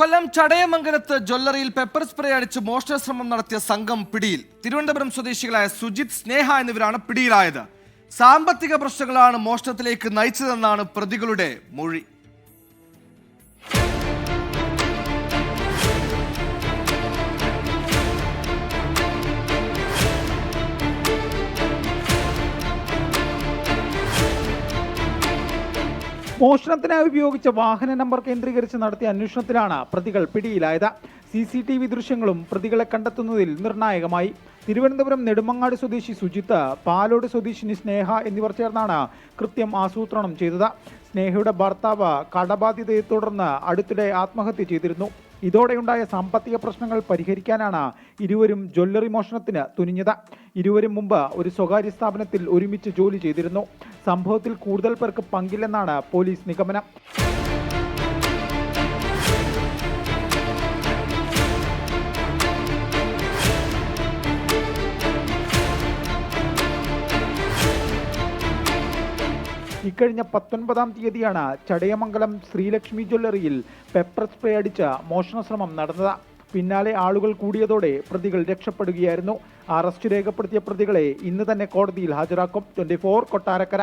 കൊല്ലം ചടയമംഗലത്ത് ജ്വല്ലറിയിൽ pepper spray അടിച്ച് മോഷണ ശ്രമം നടത്തിയ സംഘം പിടിയിൽ. തിരുവനന്തപുരം സ്വദേശികളായ സുജിത് സ്നേഹ എന്നിവരാണ് പിടിയിലായത്. സാമ്പത്തിക പ്രശ്നങ്ങളാണ് മോഷണത്തിലേക്ക് നയിച്ചതെന്നാണ് പ്രതികളുടെ മൊഴി. മോഷണത്തിനായി ഉപയോഗിച്ച വാഹന നമ്പർ കേന്ദ്രീകരിച്ച് നടത്തിയ അന്വേഷണത്തിലാണ് പ്രതികൾ പിടിയിലായത്. സി സി ടി വി ദൃശ്യങ്ങളും പ്രതികളെ കണ്ടെത്തുന്നതിൽ നിർണായകമായി. തിരുവനന്തപുരം നെടുമങ്ങാട് സ്വദേശി സുജിത്ത് പാലോട് സ്വദേശിനി സ്നേഹ എന്നിവർ ചേർന്നാണ് കൃത്യം ആസൂത്രണം ചെയ്തത്. സ്നേഹയുടെ ഭർത്താവ് കടബാധ്യതയെ തുടർന്ന് അടുത്തിടെ ആത്മഹത്യ ചെയ്തിരുന്നു. ഇതോടെയുണ്ടായ സാമ്പത്തിക പ്രശ്നങ്ങൾ പരിഹരിക്കാനാണ് ഇരുവരും ജ്വല്ലറി മോഷണത്തിന് തുനിഞ്ഞത്. ഇരുവരും മുമ്പ് ഒരു സ്വകാര്യ സ്ഥാപനത്തിൽ ഒരുമിച്ച് ജോലി ചെയ്തിരുന്നു. സംഭവത്തിൽ കൂടുതൽ പേർക്ക് പങ്കില്ലെന്നാണ് പോലീസ് നിഗമനം. ഇക്കഴിഞ്ഞ പത്തൊൻപതാം തീയതിയാണ് ചടയമംഗലം ശ്രീലക്ഷ്മി ജ്വല്ലറിയിൽ പെപ്പർ സ്പ്രേ അടിച്ച് മോഷണശ്രമം നടന്നത്. പിന്നാലെ ആളുകൾ കൂടിയതോടെ പ്രതികൾ രക്ഷപ്പെടുകയായിരുന്നു. അറസ്റ്റ് രേഖപ്പെടുത്തിയ പ്രതികളെ ഇന്ന് തന്നെ കോടതിയിൽ ഹാജരാക്കും. ട്വന്റി കൊട്ടാരക്കര.